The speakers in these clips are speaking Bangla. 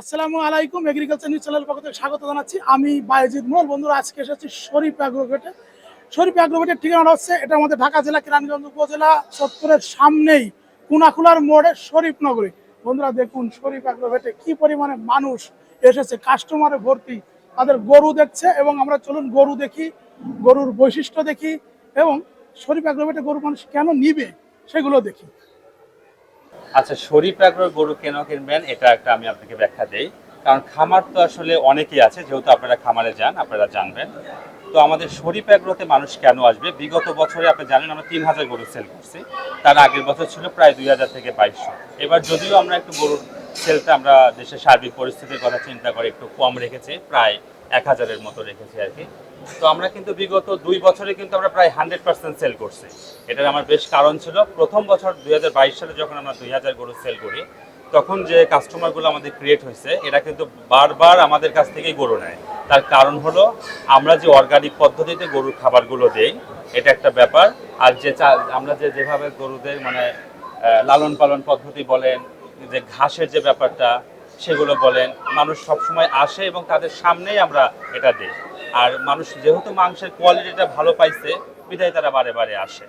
আসসালামু আলাইকুম এগ্রিকালচার নিউজ চ্যানেল পক্ষ থেকে স্বাগত জানাচ্ছি। আমি বায়েজিৎ মোল বন্ধুরা, আজকে এসেছি শরীফ অ্যাগ্রোভেটে শরীফ অ্যাগ্রোভেটের ঠিকানা হচ্ছে, এটা আমাদের ঢাকা জেলা, কিরানগঞ্জ উপজেলা চত্বরের সামনেই কুনাখুলার মোড়ে শরীফ নগরী। বন্ধুরা, দেখুন শরীফ অ্যাগ্রোভেটে কি পরিমাণে মানুষ এসেছে কাস্টমারে ভর্তি, তাদের গরু দেখছে এবং আমরা চলুন গরু দেখি, গরুর বৈশিষ্ট্য দেখি এবং শরীফ অ্যাগ্রোভেটে গরু মানুষ কেন নিবে, সেগুলো দেখি। আচ্ছা শরীফ অ্যাগ্রোর গরু কেন কিনবেন, এটা একটা আমি আপনাকে ব্যাখ্যা দেই। কারণ খামার তো আসলে অনেকেই আছে, যেহেতু আপনারা খামারে যান, আপনারা জানবেন। তো আমাদের শরীফ অ্যাগ্রোতে মানুষ কেন আসবে? বিগত বছরে আপনি জানেন আমরা তিন হাজার গরু সেল করছি। তার আগের বছর ছিল প্রায় দুই হাজার থেকে বাইশশো এবার যদিও আমরা একটু গরুর সেলটা আমরা দেশের সার্বিক পরিস্থিতির কথা চিন্তা করে একটু কম রেখেছি, প্রায় এক হাজারের মতো রেখেছি আর কি। তো আমরা কিন্তু বিগত দুই বছরে কিন্তু আমরা প্রায় হান্ড্রেড পার্সেন্ট সেল করছি। এটার আমার বেশ কারণ ছিল। প্রথম বছর দুই হাজার বাইশ সালে যখন আমরা দুই হাজার গরু সেল করি, তখন যে কাস্টমারগুলো আমাদের ক্রিয়েট হয়েছে, এরা কিন্তু বারবার আমাদের কাছ থেকেই গরু নেয়। তার কারণ হলো, আমরা যে অর্গানিক পদ্ধতিতে গরুর খাবারগুলো দেই, এটা একটা ব্যাপার। আর যে আমরা যে যেভাবে গরুদের মানে লালন পালন পদ্ধতি বলেন, যে ঘাসের যে ব্যাপারটা সেগুলো বলেন মানুষ সবসময় আসে এবং তাদের সামনেই আমরা এটা দিই। আর মানুষ যেহেতু মাংসের কোয়ালিটিটা ভালো পাইছে বিদায় তারা বারে বারে আসে।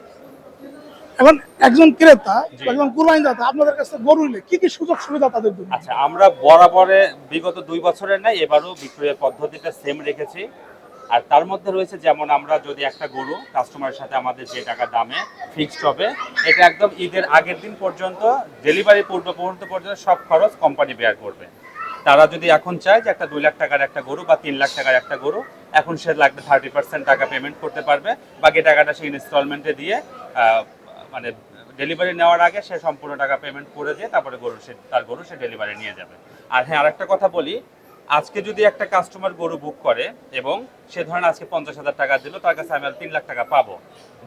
এখন একজন ক্রেতা। একজন কুরবানি দাতা আপনাদের কাছে গরু নিলে কি কি সুযোগ সুবিধা তাদের জন্য? আচ্ছা আমরা বরাবরে বিগত দুই বছরের নাই এবারও বিক্রয়ের পদ্ধতিটা সেম রেখেছি। আর তার মধ্যে রয়েছে যেমন আমরা যদি একটা গরু কাস্টমারের সাথে আমাদের যে টাকা দামে ফিক্সড হবে, এটা একদম ঈদের আগের দিন পর্যন্ত ডেলিভারি পূর্ব মুহূর্ত পর্যন্ত সব খরচ কোম্পানি বেয়ার করবে। তারা যদি এখন চায় যে একটা দুই লাখ টাকার একটা গরু বা তিন লাখ টাকার একটা গরু, এখন সে লাগবে থার্টি পার্সেন্ট টাকা পেমেন্ট করতে পারবে। বাকি টাকাটা সে ইনস্টলমেন্টে দিয়ে মানে ডেলিভারি নেওয়ার আগে সে সম্পূর্ণ টাকা পেমেন্ট করে দিয়ে তারপরে গরু সে, তার গরু সে ডেলিভারি নিয়ে যাবে। আর হ্যাঁ আরেকটা কথা বলি আজকে যদি একটা কাস্টমার গরু বুক করে এবং সে ধরেন আজকে পঞ্চাশ হাজার টাকা দিল তার কাছে আমি আর তিন লাখ টাকা পাবো।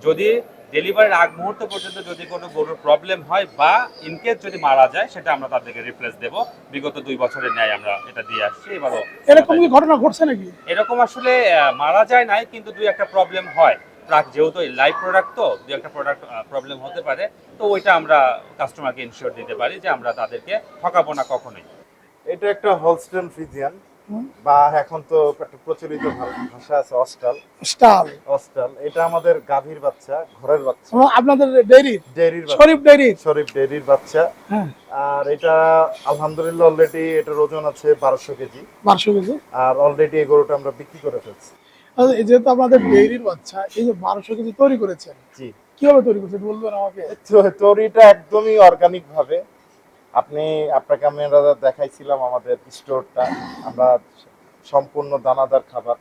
যদি ডেলিভারির আগ মুহূর্ত পর্যন্ত যদি কোনো গরুর প্রবলেম হয় বা ইনকেস যদি মারা যায় সেটা আমরা তাদেরকে রিপ্লেস দেবো। বিগত দুই বছরের ন্যায় আমরা এটা দিয়ে আসছি। এবারও এরকম কি ঘটনা ঘটছে নাকি? এরকম আসলে মারা যায় নাই কিন্তু দুই একটা প্রবলেম হয়। প্রাক যেহেতু লাইভ প্রোডাক্ট তো দুই একটা প্রোডাক্ট প্রবলেম হতে পারে। তো ওইটা আমরা কাস্টমারকে ইনশিওর দিতে পারি যে আমরা তাদেরকে ঠকাবো না কখনোই। এটা একটা হলস্টেন ফ্রিজিয়ান বা এখন তো একটা প্রচলিত ভাষা আছে অস্টাল স্টার অস্টাল এটা আমাদের গাভীর বাচ্চা ঘরের বাচ্চা। আপনাদের ডেইরি ডেয়ারির শরীফ ডেইরি শরীফ ডেয়ারির বাচ্া হ্যাঁ। আর এটা আলহামদুলিল্লাহ অলরেডি এটার ওজন আছে বারোশো কেজি। বারোশো কেজি? আর অলরেডি এই গরুটা আমরা বিক্রি করে ফেলছি। এই যেহেতু আপনাদের ডেইরির বাচ্চা এই যে বারোশো কেজি তৈরি করেছেন জি। কীভাবে তৈরি করছেন বলবেন আমাকে? তরিটা একদমই অর্গানিক ভাবে আপনি আপনাকে আমি আমরা দেখাইছিলাম আমাদের স্টোরটা। আমরা সম্পূর্ণ দানাদার খাবার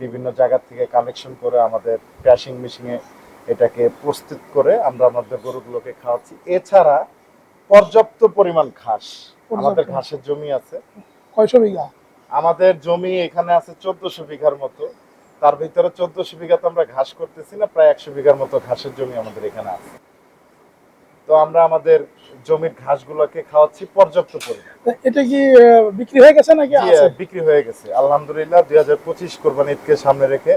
বিভিন্ন জায়গা থেকে কালেকশন করে আমাদের ক্যাশিং মেশিনে এটাকে প্রস্তুত করে আমরা আমাদের গরুগুলোকে খাওয়াচ্ছি। এছাড়া পর্যাপ্ত পরিমাণ ঘাস। আমাদের ঘাসের জমি আছে। কয়শো বিঘা? আমাদের জমি এখানে আছে চোদ্দশো বিঘার মতো। তার ভিতরে চোদ্দশো বিঘা তো আমরা ঘাস করতেছি না প্রায় একশো বিঘার মতো ঘাসের জমি আমাদের এখানে আছে। তো আমরা আমাদের জমির ঘাসগুলোকে খাওয়াচ্ছি পর্যাপ্ত পরিমাণ। এটা কি বিক্রি হয়ে গেছে নাকি বিক্রি হয়ে গেছে। আলহামদুলিল্লাহ দুই হাজার পঁচিশ কোরবানি ঈদকে সামনে রেখে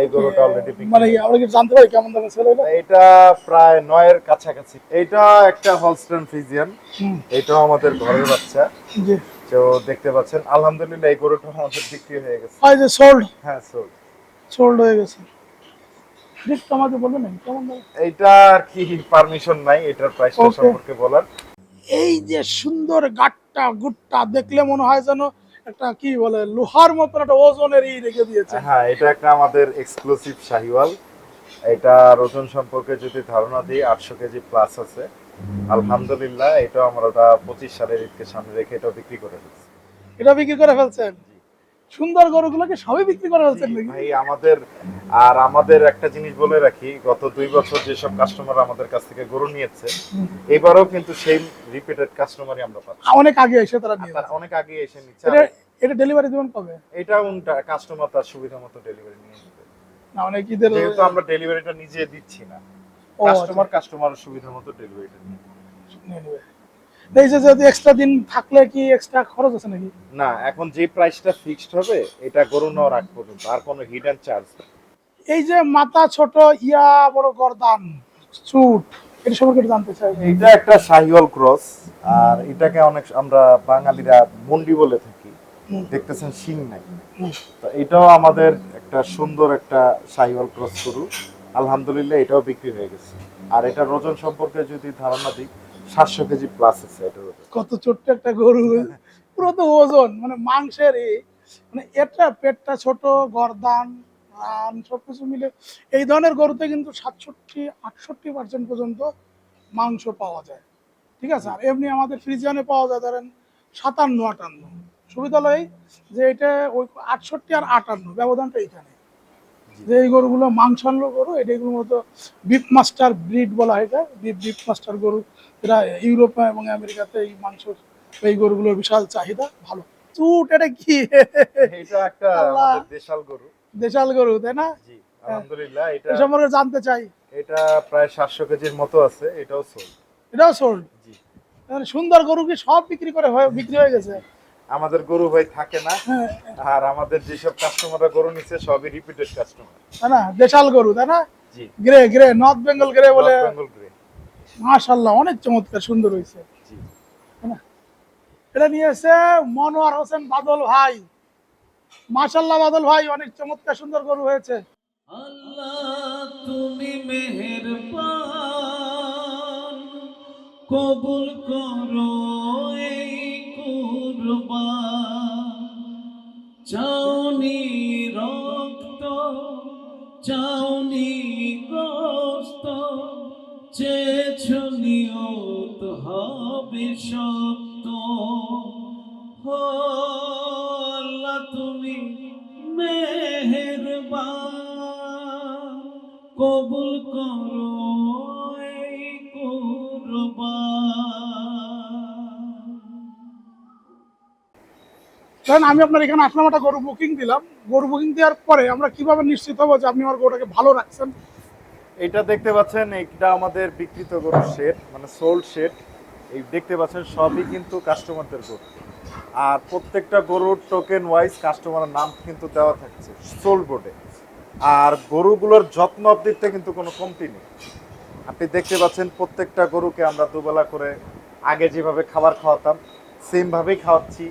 এই গরুটা অলরেডি মানে আমরা কি জানতে পারি কেমন দামে সেল হলো এটা প্রায় নয়ের কাছাকাছি। এইটা একটা হলস্টেন ফ্রিজিয়ান এটাও আমাদের ঘরের বাচ্চা। জি। তো দেখতে পাচ্ছেন আলহামদুলিল্লাহ এই গরুটা আমাদের বিক্রি হয়ে গেছে। হয় যে সোল্ড হ্যাঁ সো সোল্ড হয়ে গেছে। বলবেন কেমন কি পারমিশন নাই এটার প্রাইসটা সম্পর্কে বলার। এই যে সুন্দর গাটটা গুটটা দেখলে মনে হয় যেন একটা কি বলে লোহার মতো একটা ওজনের ই রেখে দিয়েছে। হ্যাঁ এটা একটা আমাদের এক্সক্লুসিভ শাহিওয়াল। এটা ওজন সম্পর্কে যদি ধারণা দিই আটশো কেজি প্লাস আছে। আলহামদুলিল্লাহ এটা আমরা ওটা পঁচিশ সালের ঈদকে সামনে রেখে এটা বিক্রি করে ফেলছি। এটা বিক্রি করে ফেলছেন? সুন্দর গরুগুলোকে সবই বিক্রি করে নাকি? ভাই আমাদের আর আমাদের একটা জিনিস বলে রাখি গত দুই বছর যেসব কাস্টমার আমাদের কাছ থেকে গরু নিয়েছে এবারও কিন্তু সেই রিপিটেড কাস্টমারই আমরা পাচ্ছি। অনেক আগে এসে তারা নিয়ে অনেক আগে এসে নিচ্ছে এটা ডেলিভারি দেবেন কবে? এটা উনটা কাস্টমার তার সুবিধা মতো ডেলিভারি নিয়ে নেবে। না অনেক ঈদের যেহেতু আমরা ডেলিভারিটা নিজে দিচ্ছি না কাস্টমার কাস্টমারের সুবিধা মতো ডেলিভারিটা নিয়ে নেবে। যে যদি এক্সট্রা দিন থাকলে কি এক্সট্রা খরচ আছে নাকি? না এখন যে প্রাইসটা ফিক্সড হবে এটা গরু নেওয়ার আগ পর্যন্ত আর কোনো হিডেন চার্জ এই যে মাথা ছোট ইয়া বড় গরদান চুট এটা সম্পর্কে জানতে চাই। এটা একটা শাহিওয়াল ক্রস আর এটাকে অনেক আমরা বাঙালিরা মন্ডি বলে থাকি। দেখতেছেন শিং নাই। তো এটাও আমাদের একটা সুন্দর একটা শাহিওয়াল ক্রস গরু। আলহামদুলিল্লাহ এটাও বিক্রি হয়ে গেছে। আর এটার ওজন সম্পর্কে যদি ধারণা দিই সাতশো কেজি প্লাস আছে কত ছোট্ট একটা গরু। পুরো তো ওজন মানে মাংসের মানে এটা পেটটা ছোট, গরদান, রান, সবকিছু মিলে, এই ধরনের গরুতে কিন্তু সাতষট্টি, আটষট্টি পার্সেন্ট পর্যন্ত মাংস পাওয়া যায়। ঠিক আছে? আর এমনি আমাদের ফ্রিজিয়ানে পাওয়া যায়, ধরেন সাতান্ন আটান্ন। সুবিধা যে এটা ওই আটষট্টি আর আটান্ন, ব্যবধানটা এইখানে। যে এই গরুগুলো মাংসান্ন গরু এটা এগুলোর মতো বিফ মাস্টার ব্রিড বলা হয় এটা। বিফ বিফ মাস্টার গরু। এরা ইউরোপে এবং আমেরিকাতে এই মাংস এই গরুগুলোর বিশাল চাহিদা। ভালো। চুট এটা কি? এটা একটা দেশাল গরু। দেশাল গরু তাই না? জি আলহামদুলিল্লাহ এটা সম্পর্কে জানতে চাই। এটা প্রায় সাতশো কেজির মতো আছে এটাও সোল এটাও সোল্ড জি। সুন্দর গরু কি সব বিক্রি করে হয়ে বিক্রি হয়ে গেছে? আমাদের গরু ভাই থাকে না আর আমাদের যেসব কাস্টমাররা গরু নিচ্ছে সবই রিপিটেড কাস্টমার তাই না? দেশাল গরু তাই না? জি। Grey grey north Bengal grey বলে বেঙ্গল গ্রে মাশাল্লাহ অনেক চমৎকার সুন্দর হয়েছে জি। এটা নিয়ে এসে মনোয়ার হোসেন বাদল ভাই। মাশাল্লাহ বাদল ভাই অনেক চমৎকার সুন্দর গরু হয়েছে। আল্লাহ তুমি মেহেরবান কবুল করো এই কুরবান চাউনি রক্ত চাউনি গোস্ত চেয়েছ নিয়ত হবে সত্য। হো আল্লাহ তুমি মেহেরবান, কবুল করো, এই কুরবান। কারণ আমি আপনার এখানে আসলাম, একটা গরু বুকিং দিলাম। গরু বুকিং দেওয়ার পরে আমরা কীভাবে নিশ্চিত হব যে আপনি আমার গরুটাকে ভালো রাখছেন? এটা দেখতে পাচ্ছেন, এটা আমাদের বিকৃত গরুর শেড মানে সোল্ড শেড এই দেখতে পাচ্ছেন, সবই কিন্তু কাস্টমারদের গরু। আর প্রত্যেকটা গরুর টোকেন ওয়াইজ কাস্টমারের নাম কিন্তু দেওয়া থাকছে সোল্ড বোর্ডে আর গরুগুলোর যত্ন অব্দিতে কিন্তু কোনো কমতি নেই। আপনি দেখতে পাচ্ছেন, প্রত্যেকটা গরুকে আমরা দুবেলা করে আগে যেভাবে খাবার খাওয়াতাম সেমভাবেই খাওয়াচ্ছি।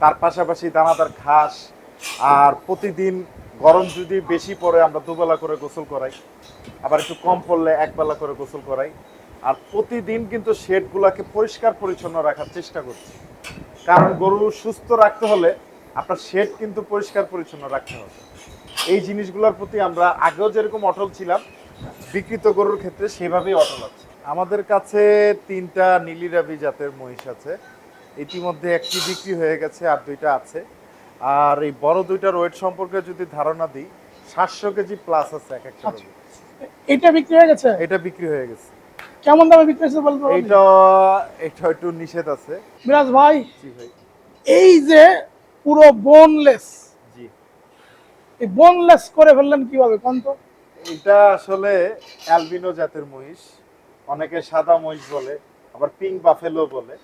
তার পাশাপাশি দানাদার ঘাস আর প্রতিদিন গরম যদি বেশি পড়ে, আমরা দুবেলা করে গোসল করাই। আবার একটু কম পড়লে একবেলা করে গোসল করাই। আর প্রতিদিন কিন্তু শেডগুলোকে পরিষ্কার পরিচ্ছন্ন রাখার চেষ্টা করছি। কারণ গরু সুস্থ রাখতে হলে আপনার শেড কিন্তু পরিষ্কার পরিচ্ছন্ন রাখতে হবে। এই জিনিসগুলোর প্রতি আমরা আগেও যেরকম অটল ছিলাম, বিকৃত গরুর ক্ষেত্রে সেভাবেই অটল আছে। আমাদের কাছে তিনটা নীলিরাবি জাতের মহিষ আছে। ইতিমধ্যে একটি বিক্রি হয়ে গেছে আর দুইটা আছে। আর এই বড় দুইটার ওয়েট সম্পর্কে যদি ধারণা দিই সাতশো কেজি প্লাস আছে এক একটা আচ্ছা। এটা বিক্রি হয়ে গেছে? এটা বিক্রি হয়ে গেছে। কেমন দামে বিক্রি হয়েছে বলতে? এইটা এটা একটু নিষেধ আছে। মিরাজ ভাই জি ভাই। এই যে পুরো বোনলেস জি। এই বোনলেস করে ফেললেন কীভাবে কোন তো? এটা আসলে অ্যালবিনো জাতের মহিষ অনেকে সাদা মহিষ বলে আবার পিঙ্ক বাফেলো বলে।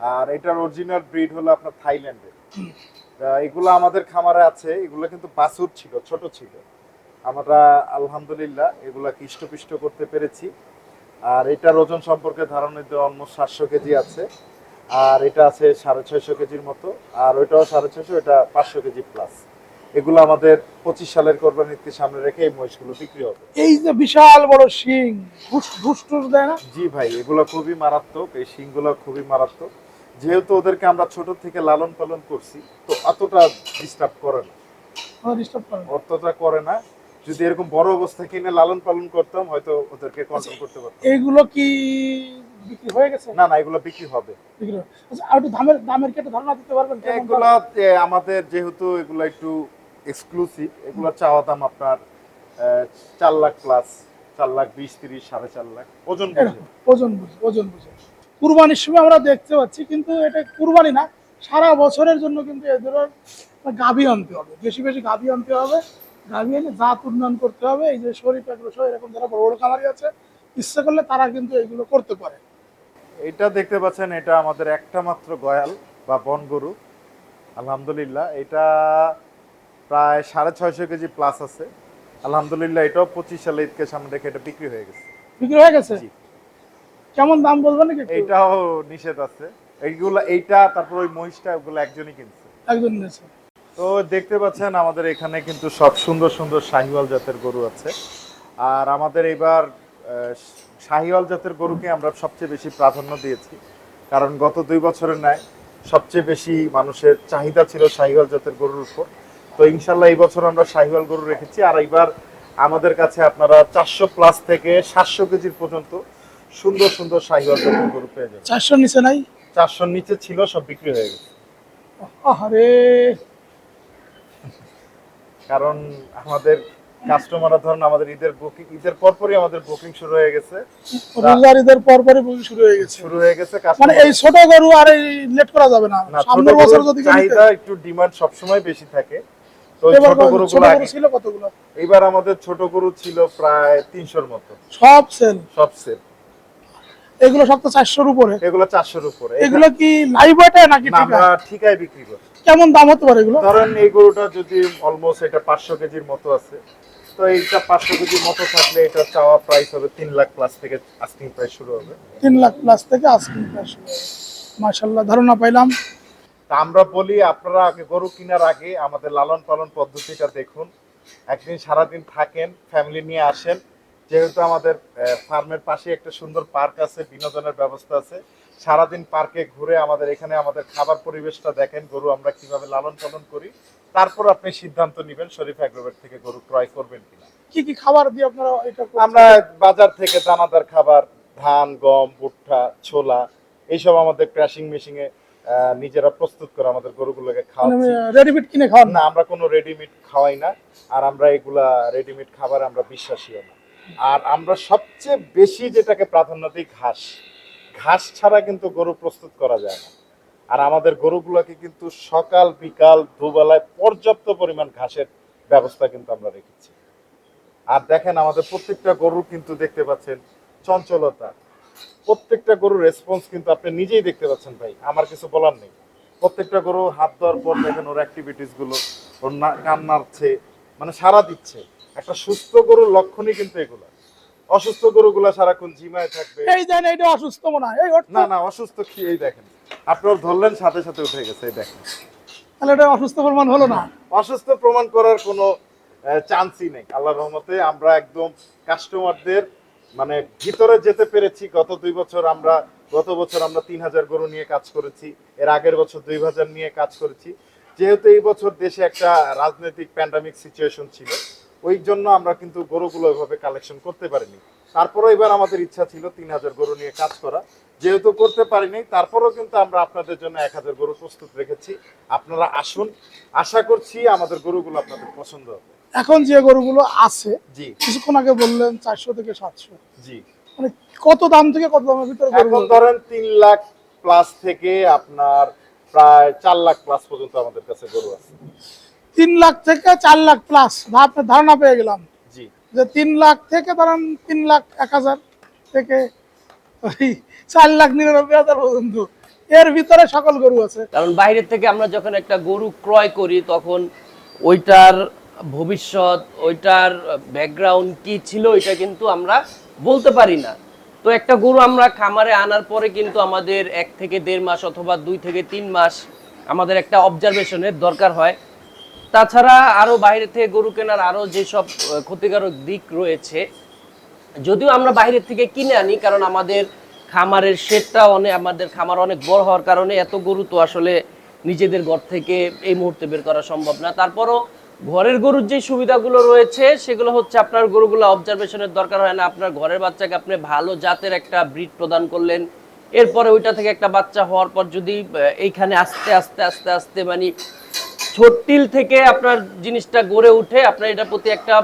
আর এটার অরিজিনাল ব্রিড হলো আপনার থাইল্যান্ডের। এগুলো আমাদের খামারে আছে এগুলো কিন্তু বাছুর ছিল ছোট ছিল। আমরা আলহামদুলিল্লাহ এগুলাকে ইষ্টপিষ্ট করতে পেরেছি। আর এটার ওজন সম্পর্কে ধারণা দিতে অলমোস্ট সাতশো কেজি আছে। আর এটা আছে সাড়ে ছয়শো কেজির মতো। আর ওইটাও সাড়ে ছয়শো এটা পাঁচশো কেজি প্লাস এগুলো আমাদের পঁচিশ সালের কোরবানিকে সামনে রেখে এই মহিষগুলো বিক্রি হবে। এই যে বিশাল বড় শিং ঘুষ ঘুষ দেয় না? জি ভাই এগুলো খুবই মারাত্মক এই শিংগুলো খুবই মারাত্মক। যেহেতু ওদেরকে আমরা ছোট থেকে লালন পালন করছি তো অতটা ডিস্টার্ব করে না। ডিস্টার্ব করে না। অতটা করে না। যদি এরকম বড় অবস্থা কিনে লালন পালন করতাম হয়তো ওদেরকে কন্ট্রোল করতে পারতাম। এইগুলো কি বিক্রি হয়ে গেছে? না না এগুলো বিক্রি হবে। আচ্ছা আর একটু দামের দামের কি একটু ধারণা দিতে পারবেন এগুলো আমাদের যেহেতু এগুলো একটু এক্সক্লুসিভ এগুলো চাওয়া দাম আপনার চার লাখ প্লাস চার লাখ বিশ তিরিশ সাড়ে চার লাখ। ওজন বুঝে। ওজন বুঝে ওজন বুঝে। কুরবানির সময় আমরা দেখতে পাচ্ছি কিন্তু এটা কুরবানি না সারা বছরের জন্য কিন্তু এদের গাভী আনতে হবে। বেশি বেশি গাভী আনতে হবে গাভী এনে জাত উন্নয়ন করতে হবে। এই যে শরীফ এগ্রোসহ এরকম যারা বড় বড় খামারি আছে ইচ্ছা করলে তারা কিন্তু এগুলো করতে পারে। এটা দেখতে পাচ্ছেন এটা আমাদের একটা মাত্র গয়াল বা বন গরু। আলহামদুলিল্লাহ এটা প্রায় সাড়ে ছয়শো কেজি প্লাস আছে। আলহামদুলিল্লাহ এটাও পঁচিশ সালে ঈদকে সামনে রেখে এটা বিক্রি হয়ে গেছে। বিক্রি হয়ে গেছে? জি। কেমন দাম বলবেন নাকি এটাও নিষেধ আছে। এইগুলা এইটা তারপর ওই মহিষটা ওগুলো একজনই কিনছে। একজন নিয়েছে। তো দেখতে পাচ্ছেন আমাদের এখানে কিন্তু সব সুন্দর সুন্দর শাহিওয়াল জাতের গরু আছে। আর আমাদের এবার শাহিওয়াল জাতের গরুকে আমরা সবচেয়ে বেশি প্রাধান্য দিয়েছি। কারণ গত দুই বছরের ন্যায় সবচেয়ে বেশি মানুষের চাহিদা ছিল শাহিওয়াল জাতের গরুর উপর। তো ইনশাল্লাহ এই বছর আমরা শাহিওয়াল গরু রেখেছি। আর এবার আমাদের কাছে আপনারা চারশো প্লাস থেকে সাতশো কেজির পর্যন্ত সুন্দর সুন্দর শাহিওয়াল জাতের গরু পেয়ে যাবেন। চারশোর নিচে নাই? চারশোর নিচে ছিল সব বিক্রি হয়ে গেছে। আরে কারণ আমাদের কাস্টমাররা ধরুন আমাদের ঈদের বুকিং ঈদের পরপরই আমাদের বুকিং শুরু হয়ে গেছে। রোজার ঈদের পর পরই বুকিং শুরু হয়ে গেছে। শুরু হয়ে গেছে মানে এই ছোট গরু আর এই লেট করা যাবে না। সামনের বছর যদি চাহিদা একটু ডিমান্ড সবসময় বেশি থাকে। তো ছোট গরুগুলো ছিল কতগুলো? এবার আমাদের ছোট গরু ছিল প্রায় তিনশোর মতো। সব সেল সব সেট এগুলো সব তো চারশোর উপরে। এগুলো চারশোর উপরে। এগুলো কি লাইভ ওয়েটে নাকি ঠিক আমরা ঠিকায় বিক্রি করি। কেমন দাম হতে পারে এগুলো? ধরেন এই গরুটা যদি অলমোস্ট এটা পাঁচশো কেজির মতো আছে তো এইটা পাঁচশো কেজির মতো থাকলে এটা চাওয়া প্রাইস হবে তিন লাখ প্লাস থেকে আস্কিং প্রাইস শুরু হবে। তিন লাখ প্লাস থেকে আজকে মাশাল্লাহ ধারণা পাইলাম। তা আমরা বলি আপনারা আগে গরু কেনার আগে আমাদের লালন পালন পদ্ধতিটা দেখুন। একদিন সারাদিন থাকেন ফ্যামিলি নিয়ে আসেন যেহেতু আমাদের ফার্মের পাশে একটা সুন্দর পার্ক আছে বিনোদনের ব্যবস্থা আছে। সারাদিন পার্কে ঘুরে আমাদের এখানে আমাদের খাবার পরিবেশটা দেখেন গরু আমরা কীভাবে লালন পালন করি। তারপর আপনি সিদ্ধান্ত নেবেন শরীফ অ্যাগ্রোভেট থেকে গরু ক্রয় করবেন কিনা। কি কি খাবার দিয়ে আপনারা এটা আমরা বাজার থেকে দানাদার খাবার ধান গম ভুট্টা ছোলা এইসব আমাদের ক্র্যাশিং মেশিনে নিজেরা প্রস্তুত করে আমাদের গরুগুলোকে মানে খাওয়াচ্ছি। রেডিমেড কিনে খাওয়ান? না আমরা কোনো রেডিমেড খাওয়াই না। আর আমরা এগুলা রেডিমেড খাবার আমরা বিশ্বাসীও না। আর আমরা সবচেয়ে বেশি যেটাকে প্রাধান্য দিই ঘাস। ঘাস ছাড়া কিন্তু গরু প্রস্তুত করা যায় না। আর আমাদের গরুগুলোকে কিন্তু সকাল, বিকাল, দুবেলায় পর্যাপ্ত পরিমাণ ঘাসের ব্যবস্থা কিন্তু আমরা রেখেছি। আর দেখেন, আমাদের প্রত্যেকটা গরু কিন্তু দেখতে পাচ্ছেন চঞ্চলতা। প্রত্যেকটা গরুর রেসপন্স কিন্তু আপনি নিজেই দেখতে পাচ্ছেন ভাই, আমার কিছু বলার নেই। প্রত্যেকটা গরু হাত দেওয়ার পর দেখেন ওর অ্যাক্টিভিটিসগুলো ওর কান মানে সারা দিচ্ছে। একটা সুস্থ গরুর লক্ষণই কিন্তু এগুলো। অসুস্থ গরুগুলা সারাক্ষণ জিমায় থাকবে। এই দেন এটা অসুস্থ মনে হয় এই না না অসুস্থ কি এই দেখেন। আপনার ধরলেন সাথে সাথে উঠে গেছে এই দেখেন। তাহলে এটা অসুস্থ প্রমাণ হলো না? অসুস্থ প্রমাণ করার কোনো চান্সই নেই আল্লাহ রহমতে। আমরা একদম কাস্টমারদের মানে ভিতরে যেতে পেরেছি গত দুই বছর আমরা গত বছর আমরা তিন হাজার গরু নিয়ে কাজ করেছি এর আগের বছর দুই হাজার নিয়ে কাজ করেছি। যেহেতু এই বছর দেশে একটা রাজনৈতিক প্যান্ডামিক সিচুয়েশন ছিল ওই জন্য আমরা কিন্তু গরুগুলো ওইভাবে কালেকশন করতে পারিনি। তারপরেও এবার আমাদের ইচ্ছা ছিল তিন হাজার গরু নিয়ে কাজ করা। যেহেতু করতে পারিনি তারপরেও কিন্তু আমরা আপনাদের জন্য এক হাজার গরু প্রস্তুত রেখেছি। আপনারা আসুন আশা করছি আমাদের গরুগুলো আপনাদের পছন্দ হবে। এখন যে গরুগুলো আছে জি। কিছুক্ষণ আগে বললেন চারশো থেকে সাতশো। জি। মানে কত দাম থেকে কত দামের ভিতরে এখন ধরেন তিন লাখ প্লাস থেকে আপনার প্রায় চার লাখ প্লাস পর্যন্ত আমাদের কাছে গরু আছে। তিন লাখ থেকে চার লাখ প্লাস আপনার ধারণা পেয়ে গেলাম। জি। যে তিন লাখ থেকে ধরেন তিন লাখ এক হাজার থেকে ওই চার লাখ নিরানব্বই হাজার পর্যন্ত। এর ভিতরে সকল গরু আছে। কারণ বাইরের থেকে আমরা যখন একটা গরু ক্রয় করি তখন ওইটার ভবিষ্যৎ ওইটার ব্যাকগ্রাউন্ড কি ছিল এটা কিন্তু আমরা বলতে পারি না। তো একটা গরু আমরা খামারে আনার পরে কিন্তু আমাদের এক থেকে দেড় মাস অথবা দুই থেকে তিন মাস আমাদের একটা অবজারভেশনের দরকার হয়। তাছাড়া আরও বাইরে থেকে গরু কেনার আরও যেসব ক্ষতিকারক দিক রয়েছে, যদিও আমরা বাইরের থেকে কিনে আনি, কারণ আমাদের খামারের শেডটা অনেক আমাদের খামার অনেক বড় হওয়ার কারণে এত গরু তো আসলে নিজেদের ঘর থেকে এই মুহূর্তে বের করা সম্ভব না। তারপরও ঘরের গরুর যে সুবিধাগুলো রয়েছে, সেগুলো হচ্ছে আপনার গরুগুলো অবজারভেশনের দরকার হয় না। আপনার ঘরের বাচ্চাকে আপনি ভালো জাতের একটা ব্রিড প্রদান করলেন, এরপরে ওইটা থেকে একটা বাচ্চা হওয়ার পর যদি এইখানে আস্তে আস্তে আস্তে আস্তে মানে ছোট্টিল থেকে আপনার জিনিসটা গড়ে উঠে আপনার এটার প্রতি একটা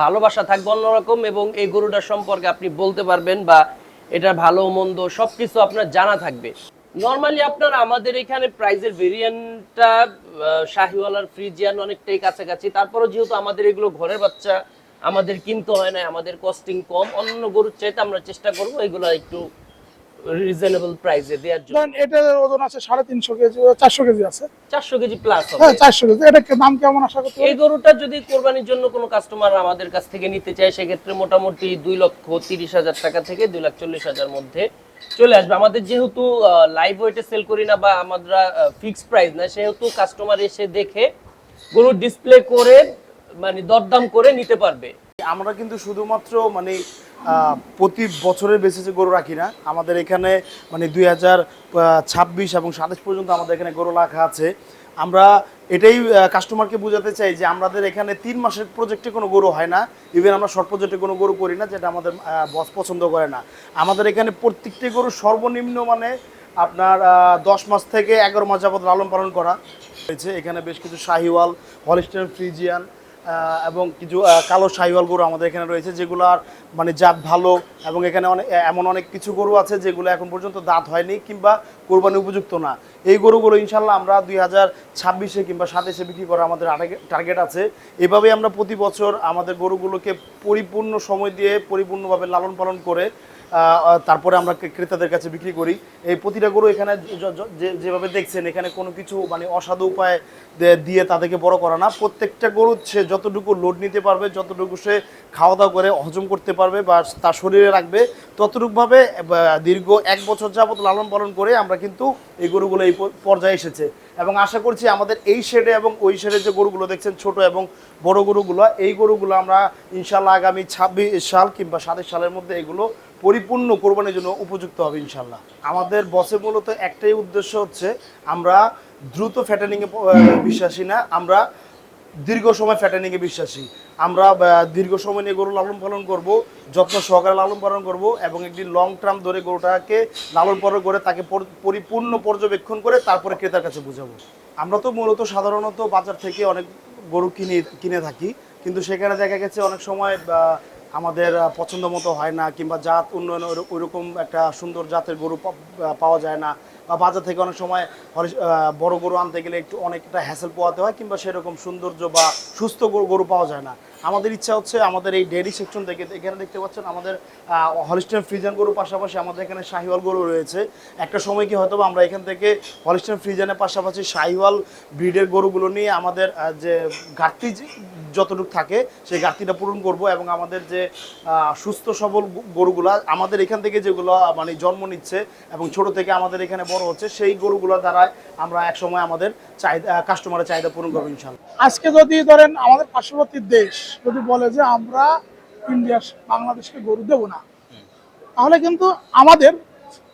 ভালোবাসা থাকবে অন্যরকম এবং এই গরুটার সম্পর্কে আপনি বলতে পারবেন বা এটা ভালো, মন্দ সবকিছু আপনার জানা থাকবে। নর্মালি আপনার আমাদের এখানে প্রাইজের ভেরিয়েন্টটা শাহিওয়ালার ফ্রিজিয়ান অনেকটাই কাছাকাছি। তারপরেও যেহেতু আমাদের এগুলো ঘরের বাচ্চা, আমাদের কিনতে হয় না আমাদের কস্টিং কম, অন্য গরুর চাইতে আমরা চেষ্টা করব এগুলো একটু রিজনেবল প্রাইসে দেওয়ার জন্য। এটার ওজন আছে সাড়ে তিনশো কেজি চারশো কেজি আছে। চারশো কেজি প্লাস হবে। হ্যাঁ চারশো কেজি। এটা দাম কেমন আশা করতে এই গরুটা যদি কোরবানির জন্য কোনো কাস্টমার আমাদের কাছ থেকে নিতে চায় সেক্ষেত্রে মোটামুটি দুই লক্ষ তিরিশ হাজার টাকা থেকে দুই লাখ চল্লিশ হাজার মধ্যে চলে আসবে। আমাদের যেহেতু লাইভ ওয়েটে সেল করি না বা আমরা ফিক্সড প্রাইস না সেহেতু কাস্টমার এসে দেখে গরুর ডিসপ্লে করে মানে দরদাম করে নিতে পারবে। আমরা কিন্তু শুধুমাত্র মানে প্রতি বছরের বেসিসে গরু রাখি না। আমাদের এখানে মানে দুই হাজার ছাব্বিশ এবং সাতাশ পর্যন্ত আমাদের এখানে গরু রাখা আছে। আমরা এটাই কাস্টমারকে বোঝাতে চাই যে আমাদের এখানে তিন মাসের প্রজেক্টে কোনো গরু হয় না। ইভেন আমরা শর্ট প্রজেক্টে কোনো গরু করি না, যেটা আমাদের বস পছন্দ করে না। আমাদের এখানে প্রত্যেকটি গরু সর্বনিম্ন মানে আপনার দশ মাস থেকে এগারো মাস যাবত লালন পালন করা হয়েছে। এখানে বেশ কিছু শাহিওয়াল হলিস্টার ফ্রিজিয়ান এবং কিছু কালো শাহিওয়াল গরু আমাদের এখানে রয়েছে যেগুলার মানে জাত ভালো এবং এখানে অনেক এমন অনেক কিছু গরু আছে যেগুলো এখন পর্যন্ত দাঁত হয়নি কিংবা কোরবানি উপযুক্ত না। এই গরুগুলো ইনশাল্লাহ আমরা দুই হাজার ছাব্বিশে কিংবা সাতাশে বিক্রি করা আমাদের টার্গেট আছে। এভাবেই আমরা প্রতি বছর আমাদের গরুগুলোকে পরিপূর্ণ সময় দিয়ে পরিপূর্ণভাবে লালন পালন করে তারপরে আমরা ক্রেতাদের কাছে বিক্রি করি। এই প্রতিটা গরু এখানে যেভাবে দেখছেন, এখানে কোনো কিছু মানে অসাধু উপায় দিয়ে তাদেরকে বড় করা না। প্রত্যেকটা গরু সে যতটুকু লোড নিতে পারবে, যতটুকু সে খাওয়া দাওয়া করে, হজম করতে পারবে বা তার শরীরে রাখবে, ততটুকুভাবে দীর্ঘ এক বছর যাবত লালন পালন করে আমরা কিন্তু এই গরুগুলো এই পর্যায়ে এসেছে। এবং আশা করছি আমাদের এই শেডে এবং ওই শেডে যে গরুগুলো দেখছেন ছোট এবং বড় গরুগুলো, এই গরুগুলো আমরা ইনশাল্লাহ আগামী ছাব্বিশ সাল কিংবা সাতাশ সালের মধ্যে এগুলো পরিপূর্ণ কোরবানির জন্য উপযুক্ত হবে ইনশাল্লাহ আমাদের বসে মূলত একটাই উদ্দেশ্য হচ্ছে, আমরা দ্রুত ফ্যাটানিংয়ে বিশ্বাসী না, আমরা দীর্ঘ সময় ফ্যাটেনিংয়ে বিশ্বাসী। আমরা দীর্ঘ সময় নিয়ে গরু লালন পালন করব, যত্ন সহকারে লালন পালন করব এবং একটি লং টার্ম ধরে গরুটাকে লালন পালন করে তাকে পরিপূর্ণ পর্যবেক্ষণ করে তারপরে ক্রেতার কাছে বোঝাবো। আমরা তো মূলত সাধারণত বাজার থেকে অনেক গরু কিনে কিনে থাকি, কিন্তু সেখানে দেখা গেছে অনেক সময় আমাদের পছন্দ মতো হয় না কিংবা জাত উন্নয়ন ওই- ওইরকম একটা সুন্দর জাতের গরু পাওয়া যায় না। বা বাজার থেকে অনেক সময় বড় গরু আনতে গেলে একটু অনেকটা হ্যাসেল পোয়াতে হয়, কিংবা সেরকম সৌন্দর্য বা সুস্থ গরু পাওয়া যায় না। আমাদের ইচ্ছা হচ্ছে আমাদের এই ডেয়ারি সেকশন থেকে, এখানে দেখতে পাচ্ছেন আমাদের হলিস্টেন ফ্রিজান গরুর পাশাপাশি আমাদের এখানে শাহিওয়াল গরু রয়েছে। একটা সময় কি হয়তো আমরা এখান থেকে হলিস্টেন ফ্রিজানের পাশাপাশি শাহিওয়াল ব্রিডের গরুগুলো নিয়ে আমাদের যে ঘাটতি যতটুকু থাকে, সেই ঘাটতিটা পূরণ করব এবং আমাদের যে সুস্থ সবল গরুগুলা, আমাদের এখান থেকে যেগুলো মানে জন্ম নিচ্ছে এবং ছোট থেকে আমাদের এখানে বড় হচ্ছে, সেই গরুগুলোর দ্বারা আমরা একসময় আমাদের চাহিদা কাস্টমারের চাহিদা পূরণ করব ইনশাল্লাহ আজকে যদি ধরেন আমাদের পার্শ্ববর্তী দেশ যদি বলে যে আমরা ইন্ডিয়া বাংলাদেশকে গরু দেবো না তাহলে কিন্তু আমাদের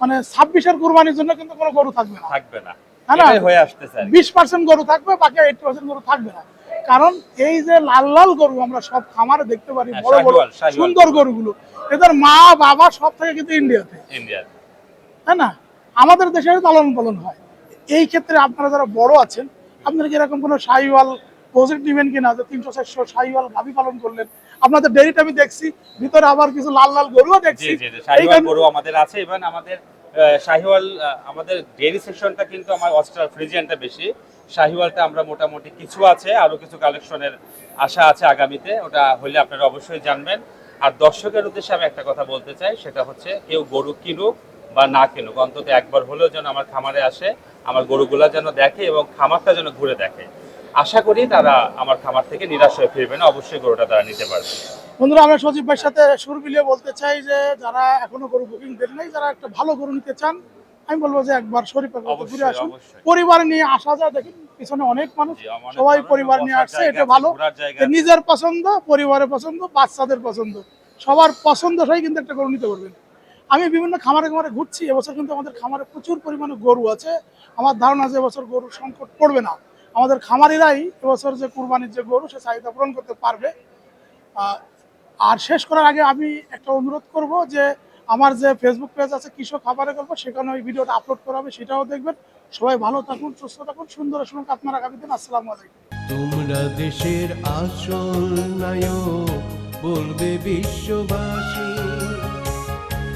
মানে ছাব্বিশের কুরবানির জন্য কিন্তু কোনো গরু থাকবে না। থাকবে না। না? এটাই আসতেছে আর কি। বিশ পার্সেন্ট গরু থাকবে বাকি এইটি পার্সেন্ট গরু থাকবে না। কারণ এই যে লাল লাল গরু আমরা সব খামারে দেখতে পারি হ্যাঁ, বড় বড় সুন্দর গরুগুলো। এদের মা বাবা সব থেকে কিন্তু ইন্ডিয়াতে। তাই না? আমাদের দেশে লালন পালন হয়। এই ক্ষেত্রে আপনারা যারা বড় আছেন আপনারা কি এরকম কোনো শাহিওয়াল প্রজেক্ট নেবেন কিনা যে তিনশো চারশো শাহিওয়াল গাভি পালন করলেন? আপনাদের ডেরিটা আমি দেখছি ভিতরে আবার কিছু লাল লাল গরুও দেখছি। গরু আমাদের আছে এবং আমাদের শাহিওয়াল আমাদের ডেইরি সেকশনটা কিন্তু আমার অস্ট্রাল ফ্রিজিয়ানটা বেশি। শাহিওয়ালটা আমরা মোটামুটি কিছু আছে আরও কিছু কালেকশনের আশা আছে আগামীতে ওটা হলে আপনারা অবশ্যই জানবেন। আর দর্শকের উদ্দেশ্যে আমি একটা কথা বলতে চাই সেটা হচ্ছে কেউ গরু কিনুক বা না কিনুক অন্তত একবার হলেও যেন আমার খামারে আসে। আমার গরুগুলা যেন দেখে এবং খামারটা যেন ঘুরে দেখে। আশা করি তারা আমার খামার থেকে নিরাশ হয়ে ফিরবে না অবশ্যই গরুটা তারা নিতে পারবে। বন্ধুরা আমরা সজীব ভাইয়ের সাথে সুর মিলিয়ে বলতে চাই যে যারা এখনও গরু বুকিং দেন নাই যারা একটা ভালো গরু নিতে চান আমি বলব যে একবার শরীফের ঘুরে আসুন। পরিবার নিয়ে আসা যায় দেখেন পিছনে অনেক মানুষ সবাই পরিবার নিয়ে আসছে এটা ভালো। নিজের পছন্দ পরিবারের পছন্দ বাচ্চাদের পছন্দ। সবার পছন্দ হয় কিন্তু একটা গরু নিতে পারবেন। আমি বিভিন্ন খামারে খামারে ঘুরছি, এবছর কিন্তু আমাদের খামারে প্রচুর পরিমাণে গরু আছে। আমার ধারণা যে এবছর গরুর সংকট পড়বে না। আমাদের খামারিরাই এবছর যে কুরবানির যে গরু, সে চাহিদা পূরণ করতে পারবে। আর শেষ করার আগে আমি একটা অনুরোধ করব যে, আমার যে ফেসবুক পেজ আছে, কৃষক খাবারে গল্প সেখানে ওই ভিডিওটা আপলোড করা হবে, সেটাও দেখবেন। সবাই ভালো থাকুন, সুস্থ থাকুন, সুন্দর শুনুন আপনারা আগামী দিন আসসালামু আলাইকুম। তোমরা দেশের আসল নায়ক, বলবে বিশ্ববাসী।